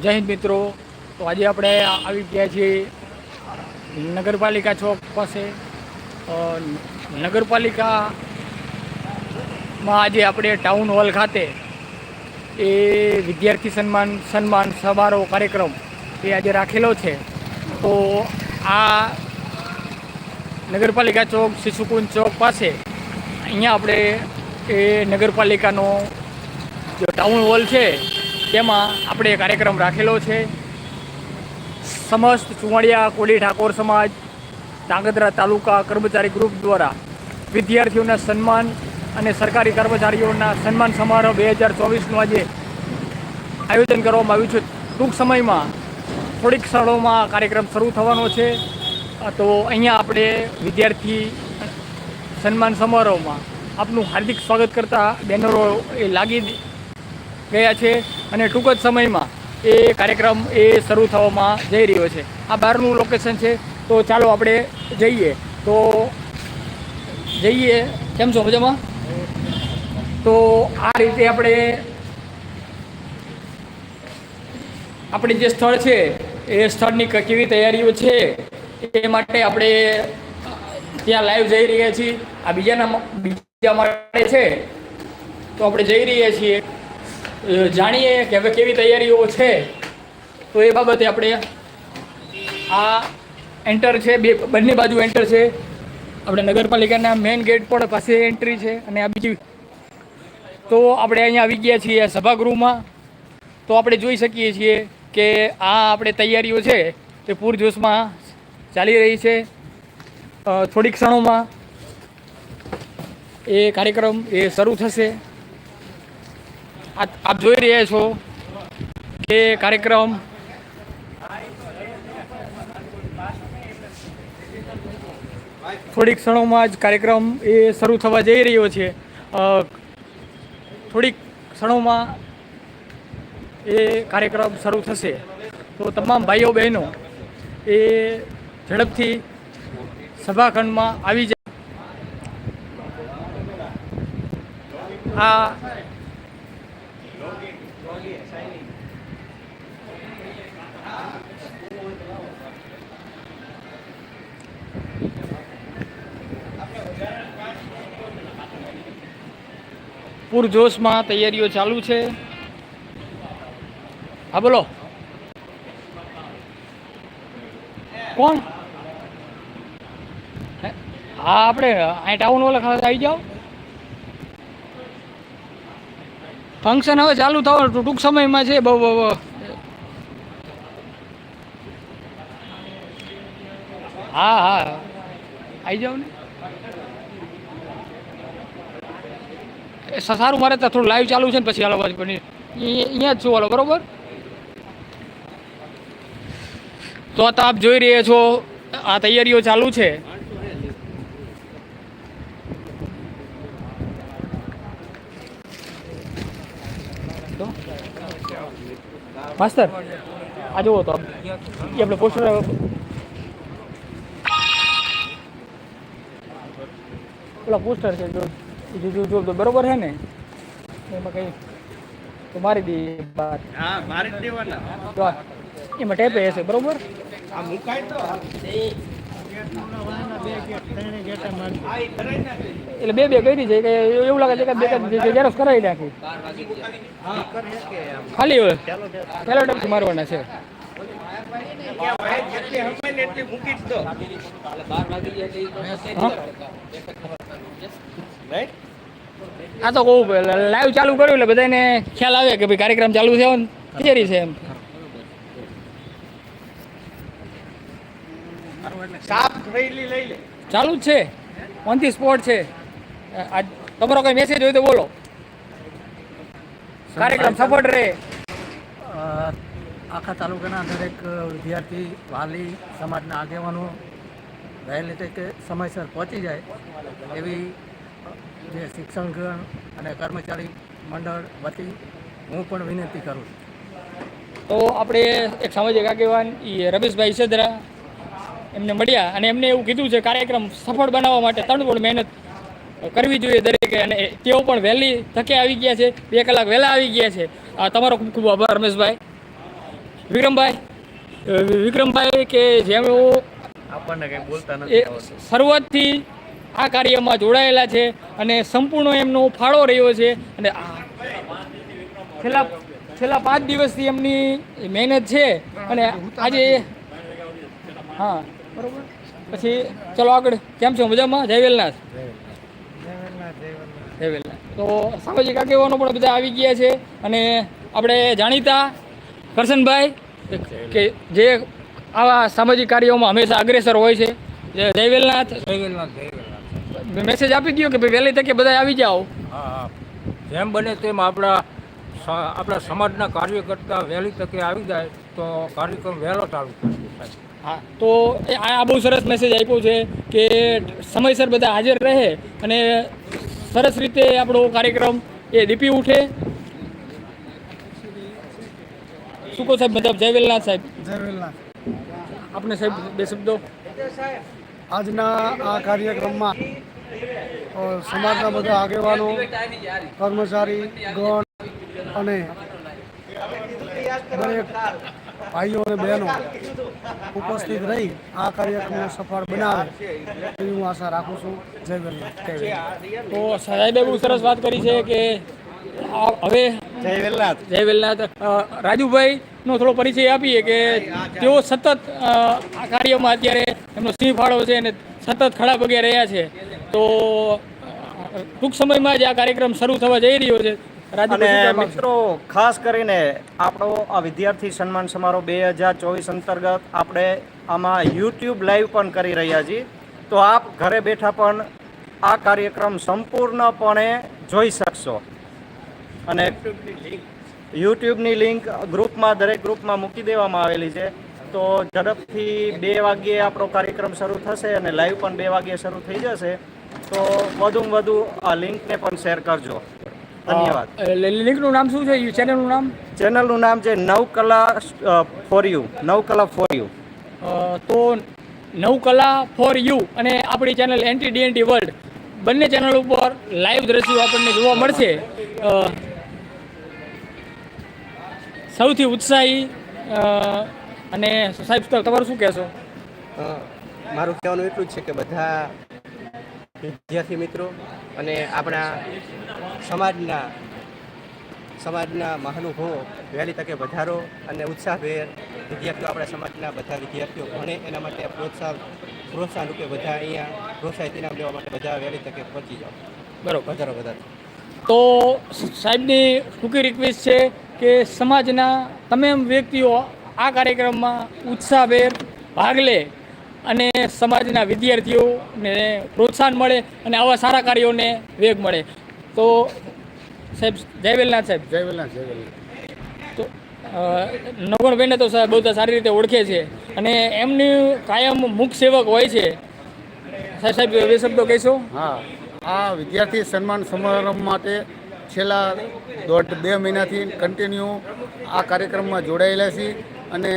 જય હિન્દ મિત્રો. તો આજે આપણે આવી ગયા છીએ નગરપાલિકા ચોક પાસે. નગરપાલિકામાં આજે આપણે ટાઉન હોલ ખાતે એ વિદ્યાર્થી સન્માન સન્માન સમારોહ કાર્યક્રમ એ આજે રાખેલો છે. તો આ નગરપાલિકા ચોક, શિશુકુંજ ચોક પાસે અહીંયા આપણે એ નગરપાલિકાનો જે ટાઉન હોલ છે તેમાં આપણે કાર્યક્રમ રાખેલો છે. સમસ્ત ચુવાડિયા કોળી ઠાકોર સમાજ ધાંગધ્રા તાલુકા કર્મચારી ગ્રુપ દ્વારા વિદ્યાર્થીઓના સન્માન અને સરકારી કર્મચારીઓના સન્માન સમારોહ બે હજાર ચોવીસનું આજે આયોજન કરવામાં આવ્યું છે. ટૂંક સમયમાં થોડીક ક્ષણોમાં કાર્યક્રમ શરૂ થવાનો છે. તો અહીંયા આપણે વિદ્યાર્થી સન્માન સમારોહમાં આપનું હાર્દિક સ્વાગત કરતા બેનરો એ લાગી ગયા છે અને ટૂંક જ સમયમાં એ કાર્યક્રમ એ શરૂ થવામાં જઈ રહ્યો છે. આ બહારનું લોકેશન છે, તો ચાલો આપણે જઈએ. તો જઈએ. કેમ છો? મજામાં? તો આ રીતે આપણે આપણે જે સ્થળ છે, એ સ્થળની કેવી તૈયારીઓ છે, એ માટે આપણે ત્યાં લાઈવ જઈ રહ્યા છીએ. આ બીજાના બીજા માટે છે, તો આપણે જઈ રહ્યા છીએ. જાણીએ કે હવે કેવી તૈયારીઓ છે? તો એ બાબતે આપણે આ એન્ટર છે, બે, બંને બાજુ એન્ટર છે. આપણે નગરપાલિકાના મેઇન ગેટ પણ પાસે એન્ટ્રી છે અને આ બીજી તો આપણે અહીંયા આવી ગયા છીએ સભાગૃહમાં. તો આપણે જોઈ શકીએ છીએ કે આ આપણે તૈયારીઓ છે તે પૂરજોશમાં ચાલી રહી છે. થોડીક ક્ષણોમાં એ કાર્યક્રમ એ શરૂ થશે. આપ જોઈ રહ્યા છો કે કાર્યક્રમ થોડીક ક્ષણોમાં જ કાર્યક્રમ એ શરૂ થવા જઈ રહ્યો છે. થોડીક ક્ષણોમાં એ કાર્યક્રમ શરૂ થશે. તો તમામ ભાઈઓ બહેનો એ ઝડપથી સભાખંડમાં આવી જાય. આ પૂરજોશમાં તૈયારીઓ ચાલુ છે. હા, બોલો. કોણ? હે? આપણે, અહીં ટાઉન ઓલા ખાતે આવી જાઓ. ફંક્શન હવે ચાલુ થવાનું ટૂંક સમયમાં છે બહુ બહુ. હા હા. આવી જાઓ ને એ સ- સારું, મારે ત્યાં થોડું લાઈવ ચાલુ છે ને પછી હાલો પાછું પણ અહીંયા જ છું હાલો, બરોબર? તો આ આપ જોઈ રહ્યા છો, આ તૈયારીઓ ચાલુ છે. માસ્તર, આ જુઓ તો આપણે પોસ્ટર પેલા પોસ્ટર છે, જો. જો જો જો તો બરોબર છે ને એમાં કઈ તો મારી દી બાર હા મારી જ દેવાના તો આ એમાં ટેપે હશે બરોબર આ મુકાય તો હા ઈ કરાય ને એટલે બે બે કરી છે કે એવું લાગે છે કે બે કે ઝેરોક્ષ કરાવી નાખી ખાલી હોય પહેલા ટેપ મારવાના છે ક્યાં ભાઈ જેટલી હમાય ને એટલી મૂકી જ દો હા રાઈટ આ તો કહું લાઈવ ચાલુ કર્યું એટલે બધાને ખ્યાલ આવે કે ભાઈ કાર્યક્રમ ચાલુ થયો ને. થિયરી છે એમ. ચાલુ જ છે. ઓન ધી સ્પોટ છે. આજ તમારો કઈ મેસેજ હોય તો બોલો. કાર્યક્રમ સફળ રહે. આખા તાલુકાના દરેક વિદ્યાર્થી વાલી સમાજના આગેવાનો વહેલી તકે સમયસર પહોંચી જાય એવી જે શિક્ષણગણ અને કર્મચારી મંડળ વતી હું પણ વિનંતી કરું છું. તો આપણે એક સામાજિક આગેવાન એ રમેશભાઈ સદરા એમને મળ્યા અને એમને એવું કીધું છે કાર્યક્રમ સફળ બનાવવા માટે તડબોડ મહેનત કરવી જોઈએ દરેકે અને તેઓ પણ વહેલી તકે આવી ગયા છે બે કલાક વહેલા આવી ગયા છે. તમારો ખૂબ ખૂબ આભાર રમેશભાઈ. વિક્રમભાઈ વિક્રમભાઈ કે જેમ આપણને કંઈ બોલતા નથી શરૂઆતથી આ કાર્યમાં જોડાયેલા છે અને સંપૂર્ણ એમનો ફાળો રહ્યો છે અને છેલ્લા છેલ્લા પાંચ દિવસથી એમની મહેનત છે અને આજે હા, બરોબર. પછી ચલો આગળ, કેમ છો? મજામાં? જય વેલનાથ. જય વેલનાથ. તો સામાજિક આગેવાનો પણ બધા આવી ગયા છે અને આપણે જાણીતા કરશનભાઈ કે જે આવા સામાજિક કાર્યોમાં હંમેશા અગ્રેસર હોય છે. જય જય વેલનાથ. મેસેજ આપી દો કે ભાઈ વહેલી તકે બધા આવી જાઓ. હા હા. જેમ બને તેમ આપણા સ- આપણા સમાજના કાર્યકર્તા વહેલી તકે આવી જાય તો કાર્યક્રમ વહેલો ચાલુ થશે હા તો એ આ બહુ સરસ મેસેજ આપ્યો છે કે સમયસર બધા હાજર રહે અને સરસ રીતે આપણો કાર્યક્રમ એ દીપી ઉઠે. શું કહો સાહેબ મતલબ જય વેલનાથ સાહેબ. જય વેલનાથ. આપણે સાહેબ બે શબ્દો. આજના આ કાર્યક્રમમાં સમાજના બધા આગેવાનો કર્મચારી ગણ અને દરેક ભાઈઓ અને બહેનો ઉપસ્થિત રહી આ કાર્યક્રમને સફળ બનાવે એવી હું આશા રાખું છું. જય વેલનાથ તો સાહેબે બહુ સરસ વાત કરી છે કે હવે જય વેલનાથ. જય વેલનાથ. રાજુભાઈ નો થોડો પરિચય આપીએ કે તેઓ સતત આ કાર્યમાં અત્યારે એમનો સિંહ ફાળો છે અને સતત ખડા પગે રહ્યા છે. તો ટૂંક સમયમાં જ આ કાર્યક્રમ શરૂ થવા જઈ રહ્યો છે. અને મિત્રો ખાસ કરીને આપણો આ વિદ્યાર્થી સન્માન સમારોહ બે હજાર ચોવીસ અંતર્ગત આપણે આમાં યુટ્યુબ લાઈવ પણ કરી રહ્યા છીએ. તો આપ ઘરે બેઠા પણ આ કાર્યક્રમ સંપૂર્ણપણે જોઈ શકશો. અને યુટ્યુબની લિંક ગ્રુપમાં દરેક ગ્રુપમાં મૂકી દેવામાં આવેલી છે. તો ઝડપથી બે વાગ્યે આપણો કાર્યક્રમ શરૂ થશે અને લાઈવ પણ બે વાગ્યે શરૂ થઈ જશે. તો વધુમાં વધુ આ લિંકને પણ શેર કરજો. ધન્યવાદ. લિંકનું નામ શું છે? ચેનલનું નામ? ચેનલનું નામ છે નવકલા ફોર યુ. નવ કલા ફોર યુ. તો નવ કલા ફોર યુ અને આપણી ચેનલ એન્ટી ડીએનટી વર્લ્ડ. બંને ચેનલ ઉપર લાઈવ દ્રશ્યો આપણને જોવા મળશે. સૌથી ઉત્સાહી અ, અને સાહેબ તો તમારું શું કહેશો? મારું કહેવાનું એટલું જ છે કે બધા વિદ્યાર્થી મિત્રો અને આપણા સમાજના સમાજના મહાનુભવો વહેલી તકે વધારો અને ઉત્સાહભેર વિદ્યાર્થીઓ આપણા સમાજના બધા વિદ્યાર્થીઓ ભણે એના માટે પ્રોત્સાહન પ્રોત્સાહન રૂપે બધા અહીંયા પ્રોત્સાહિત ઇનામ લેવા માટે બધા વહેલી તકે પહોંચી જાઓ. બરોબર. વધારો વધારો. તો સાહેબની ટૂંકી રિક્વેસ્ટ છે કે સમાજના તમામ વ્યક્તિઓ આ કાર્યક્રમમાં ઉત્સાહભેર ભાગ લે. અને સમાજના વિદ્યાર્થીઓને પ્રોત્સાહન મળે અને આવા સારા કાર્યોને વેગ મળે. તો સાહેબ જય વેલનાથ સાહેબ. જય વેલનાથ જય વેલનાથ. તો અ, નવગણભાઈને તો સાહેબ બહુ સારી રીતે ઓળખે છે. અને એમની કાયમ મુખ સેવક હોય છે. સાહેબ સાહેબ બે શબ્દો કહીશો? હા. આ વિદ્યાર્થી સન્માન સમારંભ માટે છેલ્લા દોઢ બે મહિનાથી કન્ટિન્યુ આ કાર્યક્રમમાં જોડાયેલા છીએ. અને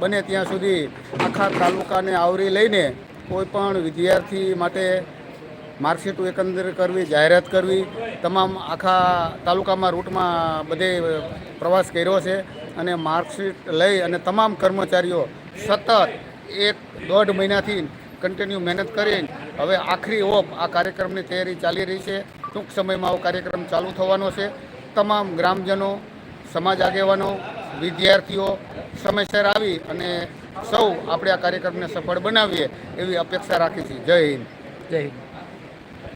બને ત્યાં સુધી આખા તાલુકાને આવરી લઈને કોઈ પણ વિદ્યાર્થી માટે માર્કશીટ એકંદર કરવી, જાહેરાત કરવી, તમામ આખા તાલુકામાં રૂટમાં બધે પ્રવાસ કર્યો છે અને માર્કશીટ લઈ અને તમામ કર્મચારીઓ સતત એક દોઢ મહિનાથી કન્ટિન્યુ મહેનત કરી હવે આખરી ઓપ આ કાર્યક્રમની તૈયારી ચાલી રહી છે. ટૂંક સમયમાં આવો કાર્યક્રમ ચાલુ થવાનો છે. તમામ ગ્રામજનો, સમાજ આગેવાનો વિદ્યાર્થીઓ સમયસર આવી અને સૌ આપણે આ કાર્યક્રમને સફળ બનાવીએ એવી અપેક્ષા રાખી છીએ જય હિન્દ જય હિન્દ.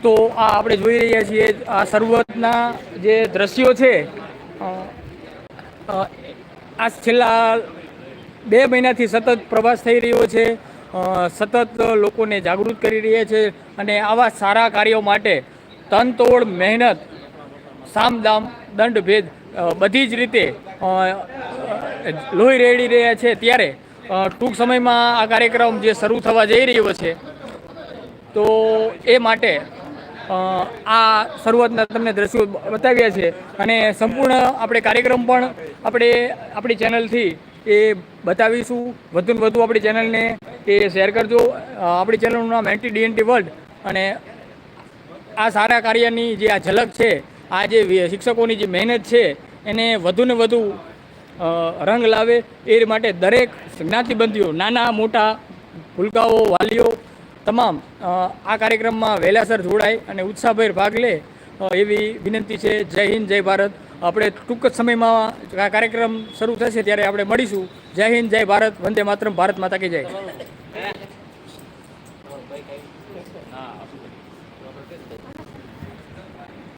તો આ આપણે જોઈ રહ્યા છીએ, આ શરૂઆતના જે દ્રશ્યો છે આ છેલ્લા બે મહિનાથી સતત પ્રવાસ થઈ રહ્યો છે સતત લોકોને જાગૃત કરી રહ્યા છે અને આવા સારા કાર્યો માટે તનતોડ મહેનત, સામદામ દંડ ભેદ બધી જ રીતે લોહી રેડી રહ્યા છે ત્યારે ટૂંક સમયમાં આ કાર્યક્રમ જે શરૂ થવા જઈ રહ્યો છે, તો એ માટે આ શરૂઆતના તમને દ્રશ્યો બતાવ્યા છે અને સંપૂર્ણ આપણે કાર્યક્રમ પણ આપણે આપણી ચેનલથી એ બતાવીશું. વધુ ને વધુ આપણી ચેનલને એ શેર કરજો. આપણી ચેનલનું નામ એન્ટી ડીએનટી વર્લ્ડ અને આ સારા કાર્યની જે આ ઝલક છે, આ જે શિક્ષકોની જે મહેનત છે, એને વધુ ને વધુ રંગ લાવે એ માટે દરેક જ્ઞાતિબંધીઓ, નાના, મોટા, ભૂલકાઓ, વાલીઓ તમામ આ કાર્યક્રમમાં વહેલાસર જોડાય અને ઉત્સાહભેર ભાગ લે એવી વિનંતી છે. જય હિન્દ, જય ભારત. આપણે ટૂંક જ સમયમાં આ કાર્યક્રમ શરૂ થશે ત્યારે આપણે મળીશું. જય હિન્દ, જય ભારત. વંદે માતરમ. ભારત માતા કે જય.